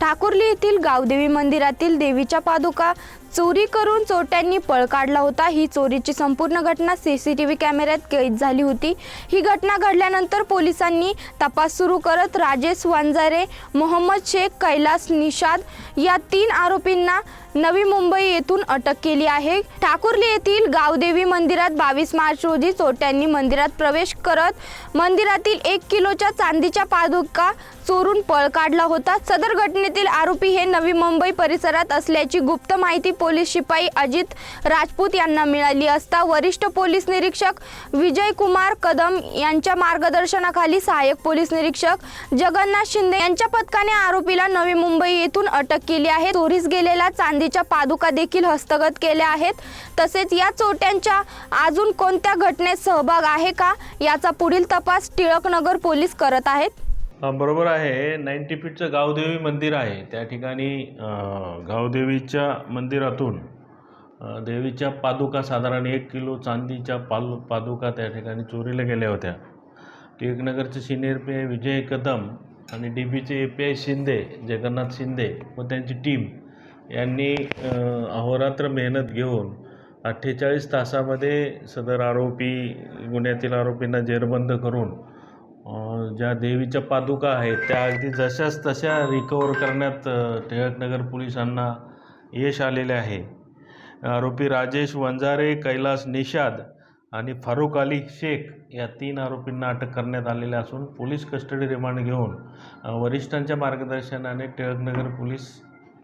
ठाकुर्ली येथील गावदेवी मंदिरातील देवीच्या पादुका चोरी करून चोरट्यांनी पळ काढला होता. ही चोरीची संपूर्ण घटना सी सी टी व्ही कॅमेऱ्यात कैद झाली होती. ही घटना घडल्यानंतर पोलिसांनी तपास सुरू करत राजेश वांजारे मोहम्मद शेख कैलास निषाद या तीन आरोपींना नवी मुंबई येथून अटक केली आहे. ठाकुर्ली येथील गावदेवी मंदिरात बावीस मार्च रोजी चोरट्यांनी मंदिरात प्रवेश करत मंदिरातील एक किलोच्या चांदीच्या पादुका चोरून पळ काढला होता. सदर घटनेतील आरोपी हे नवी मुंबई परिसरात असल्याची गुप्त माहिती पोलीस शिपाई अजित राजपूत यांना मिळाली असता वरिष्ठ पोलीस निरीक्षक विजय कुमार कदम यांच्या मार्गदर्शनाखाली सहाय्यक पोलीस निरीक्षक जगन्नाथ शिंदे यांच्या पथकाने आरोपीला नवी मुंबई येथून अटक केली आहे. चोरीस चांद चांदीच्या पादुका देखील हस्तगत केल्या आहेत. तसेच या चोट्यांच्या अजून कोणत्या घटनेत सहभाग आहे का याचा पुढील तपास टिळकनगर पोलीस करत आहेत. बरोबर आहे. नाईन्टी फीटचं गावदेवी मंदिर आहे. त्या ठिकाणी गावदेवीच्या मंदिरातून देवीच्या पादुका साधारण एक किलो चांदीच्या पाल पादुका त्या ठिकाणी चोरीला गेल्या होत्या. टिळकनगरचे senior P I Vijay Kadam आणि डी बीचे A P I Shinde Jagannath Shinde व त्यांची टीम यांनी अहोरात्र मेहनत घेऊन अठ्ठेचाळीस तासामध्ये सदर आरोपी गुन्ह्यातील आरोपींना जेरबंद करून ज्या देवीच्या पादुका आहेत त्या अगदी जशाच तशा रिकवर करण्यात टिळकनगर पोलिसांना यश आलेले आहे. आरोपी राजेश वंजारे कैलास निषाद आणि फारुख अली शेख या तीन आरोपींना अटक करण्यात आलेले असून पोलीस कस्टडी रिमांड घेऊन वरिष्ठांच्या मार्गदर्शनाने टिळकनगर पोलीस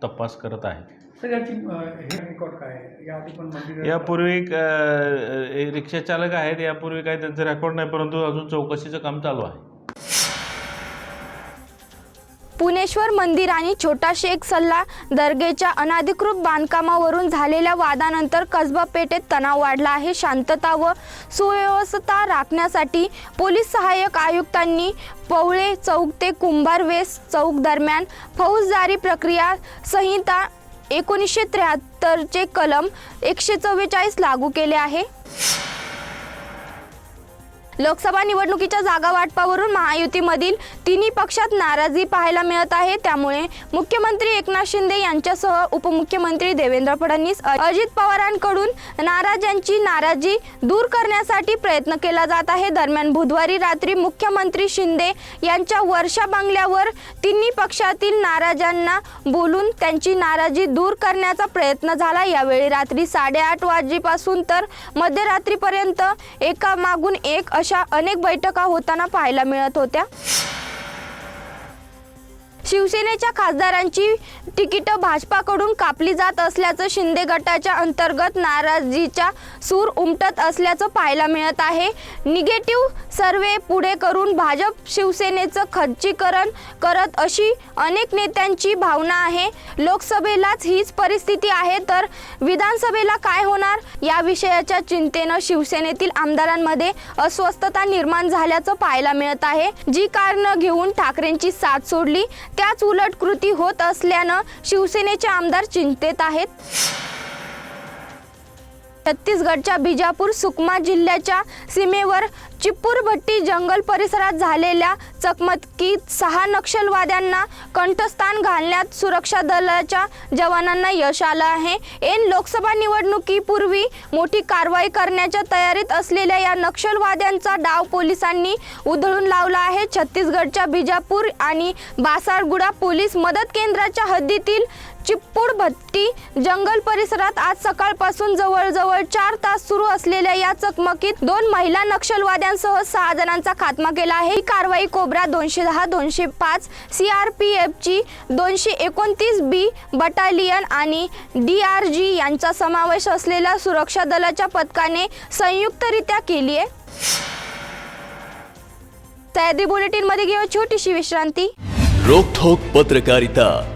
तपास करत आहेत. सर याची अ, हे रेकॉर्ड काय आहे? याआधी पण मंदिर यापूर्वी अं, रिक्षा चालक आहेत. यापूर्वी काही त्यांचं रेकॉर्ड नाही परंतु अजून चौकशीचं काम चालू आहे. पुणेश्वर मंदिर आणि छोटा शेख सल्ला दर्गेच्या अनाधिकृत बांधकामावरून झालेल्या वादानंतर कसबा पेठेत तणाव वाढला आहे. शांतता व सुव्यवस्था राखण्यासाठी पोलीस सहाय्यक आयुक्तांनी पवळे चौक ते कुंभार वेस्ट चौक दरम्यान फौजदारी प्रक्रिया संहिता एकोणीसशे त्र्याहत्तरचे कलम एकशे चव्वेचाळीस लागू केले आहे. लोकसभा निवडणुकीच्या जागा वाटपावरून महायुतीमधील तिन्ही पक्षात नाराजी पाहायला मिळत आहे. त्यामुळे मुख्यमंत्री एकनाथ शिंदे यांच्यासह उपमुख्यमंत्री देवेंद्र फडणवीस अजित पवारांकडून नाराजांची नाराजी दूर करण्यासाठी प्रयत्न केला जात आहे. दरम्यान बुधवारी रात्री मुख्यमंत्री शिंदे यांच्या वर्षा बंगल्यावर तिन्ही पक्षातील नाराजांना बोलून त्यांची नाराजी दूर करण्याचा प्रयत्न झाला. यावेळी रात्री साडेआठ वाजेपासून तर मध्यरात्रीपर्यंत एका मागून एक अशा अनेक बैठका होताना पाहायला मिळत होत्या. शिवसेनेच्या खासदारांची तिकीटं भाजपाकडून कापली जात असल्याचं शिंदे गटाच्या अंतर्गत नाराजीच्या सूर उमटत असल्याचं पाहायला मिळत आहे. निगेटिव्ह सर्वे पुढे करून भाजप शिवसेनेचं खच्चीकरण करत अशी अनेक नेत्यांची भावना आहे. लोकसभेलाच हीच परिस्थिती आहे तर विधानसभेला काय होणार? या विषयाच्या चिंतेनं शिवसेनेतील आमदारांमध्ये अस्वस्थता निर्माण झाल्याचं पाहायला मिळत आहे. जी कारणं घेऊन ठाकरेंची साथ सोडली त्याच उलट कृती होत असल्यानं शिवसेनेचे आमदार चिंतेत आहेत. छत्तीसगडच्या बिजापूर सुकमा जिल्ह्याच्या सीमेवर चिप्पूरभट्टी जंगल परिसरात झालेल्या चकमकीत सहा नक्षलवाद्यांना कंठस्थान घालण्यात सुरक्षा दलाच्या जवानांना यश आलं आहे. ऐन लोकसभा निवडणुकीपूर्वी मोठी कारवाई करण्याच्या तयारीत असलेल्या या नक्षलवाद्यांचा डाव पोलिसांनी उधळून लावला आहे. छत्तीसगडच्या बिजापूर आणि बासारगुडा पोलीस मदत केंद्राच्या हद्दीतील चिप्पूड भट्टी जंगल परिसरात आज सकाळपासून जवळजवळ चार तास सुरू असलेल्या या चकमकीत दोन महिला नक्षलवाद्यांसह सहा जणांचा खात्मा केला आहे. ही कारवाई कोब्रा दोनशे दहा दोनशे पाच सी आर पी एफची दोनशे एकोणतीस बी बटालियन आणि डी आर जी यांचा समावेश असलेल्या सुरक्षा दलाच्या पथकाने संयुक्तरित्या केली आहे. सह्याद्री बुलेटिनमध्ये घेऊ छोटीशी विश्रांती. रोखोक पत्रकारिता.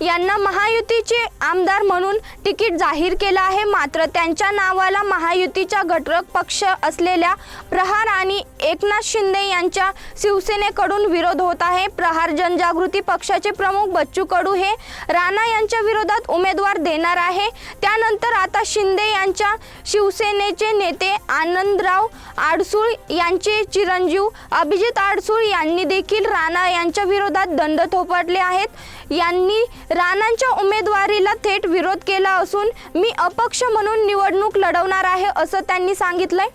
यांना महायुतीचे आमदार म्हणून तिकीट जाहीर केलं आहे. मात्र त्यांच्या नावाला महायुतीच्या घटक पक्ष असलेल्या प्रहार आणि एकनाथ शिंदे यांच्या शिवसेनेकडून विरोध होत आहे. प्रहार जनजागृती पक्षाचे प्रमुख बच्चू कडू हे राणा यांच्या विरोधात उमेदवार देणार आहे. त्यानंतर आता शिंदे यांच्या शिवसेनेचे नेते आनंदराव आडसूळ यांचे चिरंजीव अभिजित आडसूळ यांनी देखील राणा यांच्या विरोधात दंड थोपटले आहेत. यांनी राणांच्या उमेदवारीला थेट विरोध केला असून मी अपक्ष म्हणून निवडणूक लढवणार आहे असं त्यांनी सांगितलंय.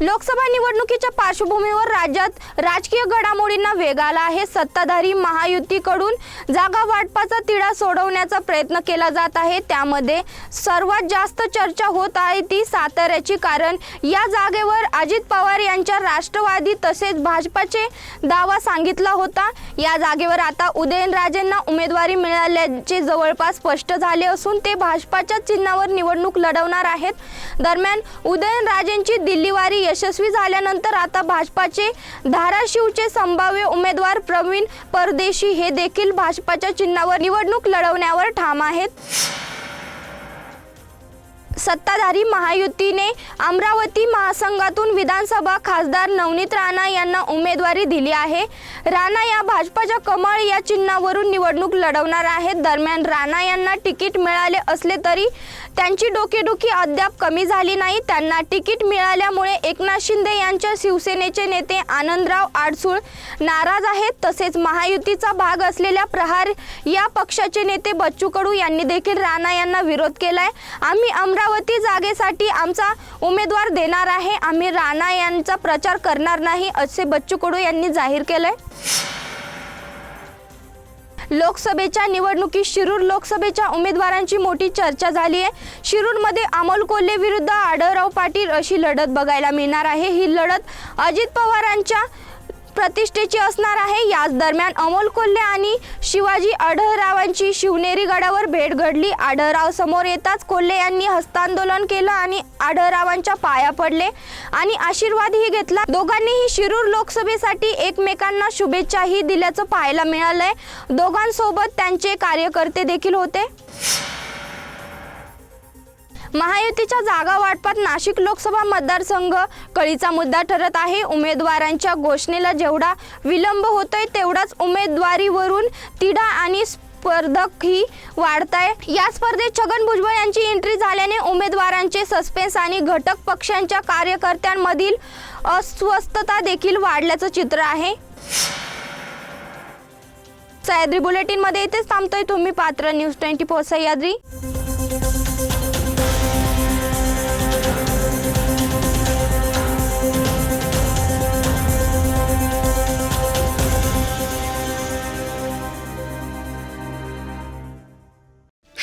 लोकसभा निवडणुकीच्या पार्श्वभूमीवर राज्यात राजकीय घडामोडींना वेग आला आहे. सत्ताधारी महायुतीकडून जागा वाटपाचा तिढा सोडवण्याचा प्रयत्न केला जात आहे. त्यामध्ये सर्वात जास्त चर्चा होत आहे ती साताऱ्याची कारण या जागेवर अजित पवार यांच्या राष्ट्रवादी तसेच भाजपाचे दावा सांगितला होता. या जागेवर आता उदयनराजेंना उमेदवारी मिळाल्याचे जवळपास स्पष्ट झाले असून ते भाजपाच्या चिन्हावर निवडणूक लढवणार आहेत. दरम्यान उदयनराजेंची दिल्लीवारी यशस्वी झाल्यानंतर आता भाजपाचे धाराशिवचे संभाव्य उमेदवार प्रवीण परदेशी हे देखील भाजपाच्या चिन्हावर निवडणूक लढवण्यावर ठाम आहेत. सत्ताधारी महायुतीने अमरावती महासंघातून विधानसभा खासदार नवनीत राणा यांना उमेदवारी दिली आहे. राणा या भाजपाच्या कमळ या चिन्हावरून निवडणूक लढवणार आहेत. दरम्यान राणा यांना तिकीट मिळाले असले तरी त्यांची डोकेदुखी अद्याप कमी झाली नाही. त्यांना तिकीट मिळाल्यामुळे एकनाथ शिंदे यांच्या शिवसेनेचे नेते आनंदराव आडसूळ नाराज आहेत. तसेच महायुतीचा भाग असलेल्या प्रहार या पक्षाचे नेते बच्चू कडू यांनी देखील राणा यांना विरोध केलाय. आम्ही अमरावती जागेसाठी आमचा उमेदवार देणार आहे. आम्ही राणा यांचा प्रचार करणार नाही असे बच्चू कडू यांनी जाहीर केलंय. लोकसभेच्या निवडणुकीत शिरूर लोकसभेच्या उमेदवारांची मोठी चर्चा झाली आहे. शिरूरमध्ये अमोल कोल्हे विरुद्ध आढळराव पाटील अशी लढत बघायला मिळणार आहे. ही लढत अजित पवारांच्या प्रतिष्ठेची असणार आहे. याच दरम्यान अमोल कोल्हे आणि शिवाजी आढळरावांची शिवनेरी गडावर भेट घडली. आढळराव समोर येताच कोल्हे यांनी हस्तांदोलन केलं आणि आढळरावांच्या पाया पडले आणि आशीर्वादही घेतला. दोघांनीही शिरूर लोकसभेसाठी एकमेकांना शुभेच्छाही दिल्याचं पाहायला मिळालंय. दोघांसोबत त्यांचे कार्यकर्ते देखील होते. महायुतीच्या जागा वाटपात नाशिक लोकसभा मतदारसंघ कळीचा मुद्दा ठरत आहे. उमेदवारांच्या घोषणेला जेवढा विलंब होतोय तेवढाच उमेदवारीवरून तिढा आणि स्पर्धक ही वाढत आहे या स्पर्धेत छगन भुजबळ यांची एंट्री झाल्याने उमेदवारांचे सस्पेन्स आणि घटक पक्षांच्या कार्यकर्त्यांमधील अस्वस्थता देखील वाढल्याचं चित्र आहे. सह्याद्री बुलेटिनमध्ये इथेच थांबतोय तुम्ही. पात्र न्यूज ट्वेंटी फोर सह्याद्री.